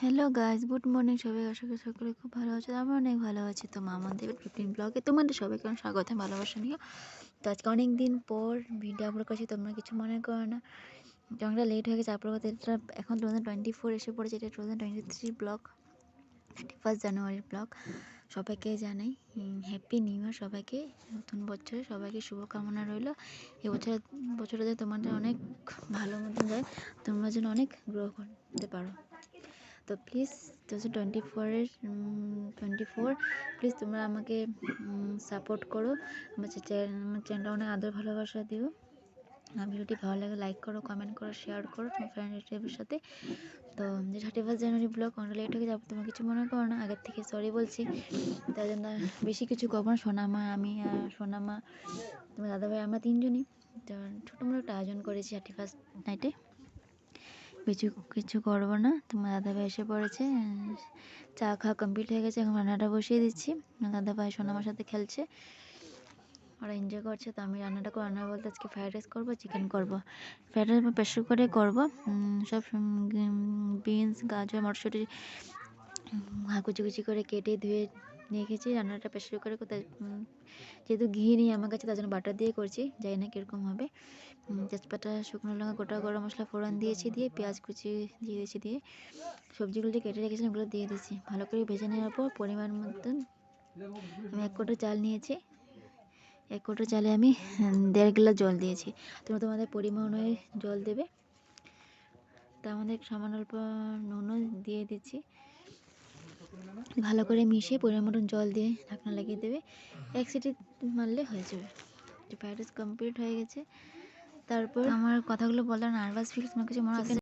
Hello guys good morning সবাই। আশা করি সকলে খুব ভালো আছে আমি অনেক ভালো আছি। তো মামা দেবের ফিফটিন ব্লগে তোমাদের সবাইকে অনেক স্বাগত ভালোবাসা নিও। তো আজকে অনেক দিন পর ভিডিও আপলোড করছি। তোমরা কিছু মনে করো না। অনেকটা লেট হয়ে গেছে। আপলোড করতে এখন টু থাউজেন্ড টোয়েন্টি ফোর এসে পড়েছে। এটা two thousand twenty three blog thirty first জানুয়ারির ব্লগ সবাইকে জানাই হ্যাপি নিউ ইয়ার সবাইকে। নতুন বছরে সবাইকে শুভকামনা রইল। এবছর বছরে যেন তোমাদের অনেক ভালো মতন যায়। তোমরা যেন অনেক গ্রো করতে পারো। তো প্লিজ থাউজেন্ড টোয়েন্টি ফোরের টোয়েন্টি ফোর প্লিজ তোমরা আমাকে সাপোর্ট করো। আমার আমার চ্যানেলটা অনেক আদর, ভালোবাসা দিও। ভিডিওটি ভালো লাগে লাইক করো কমেন্ট করো শেয়ার করো তোমার ফ্রেন্ডের সাথে। তো যে থার্টি ফার্স্ট জানুয়ারি ব্লগ অনেক লেট হয়ে যাবে, তোমার কিছু মনে করো না, আগের থেকে সরি বলছি। তাই জন্য বেশি কিছু করব না, সোনামা, আমি আর সোনামা, তোমার দাদাভাই, আমরা তিনজনই। তো ছোটো মোটো একটা আয়োজন করেছি থার্টি ফার্স্ট নাইটে কিছু কিছু করব না। তোমার দাদাভাই এসে পড়েছে। চা খাওয়া কমপ্লিট হয়ে গেছে। এখন রান্নাটা বসিয়ে দিচ্ছি। দাদাভাই সোনামার সাথে খেলছে। ওরা এনজয় করছে, তো আমি রান্নাটা করে রান্না বলতে আজকে ফ্রাইড রাইস করব চিকেন করব। ফ্রাইড রাইস প্রেশার করে করব। সব বিনস গাজর, মটরশুঁটি কুচি কুচি করে কেটে ধুয়ে গেছি, রান্নাটা প্রেশার করে কোথায় যেহেতু ঘি নেই আমার কাছে, তার জন্য বাটার দিয়ে করছি, জানি না কীরকম হবে। তেজপাতা, শুকনো লঙ্কা, গোটা গরম মশলা, ফোড়ন দিয়েছি দিয়ে, পেঁয়াজ কুচি দিয়ে দিয়েছি দিয়ে সবজিগুলো যে কেটে রেখেছিলাম, ওগুলো দিয়ে দিয়েছি। ভালো করে ভেজে নেওয়ার পর পরিমাণ মতন আমি এক কোটো চাল নিয়েছি। এক কোটো চালে আমি দেড় গ্লাস জল দিয়েছি। তোমরা তোমাদের পরিমাণ অনুযায়ী জল দেবে। তা আমাদের সামান্য অল্প নুনও দিয়ে দিচ্ছি। ভালো করে মিশিয়ে পরিমাণ মতন জল দিয়ে ঢাকনা লাগিয়ে দেবে। এক সিটি মারলে হয়ে যাবে। ফ্রাইড রাইস কমপ্লিট হয়ে গেছে। তারপর আমার কথাগুলো বলার নার্ভাস ফিল কোনো কিছু মনে আছে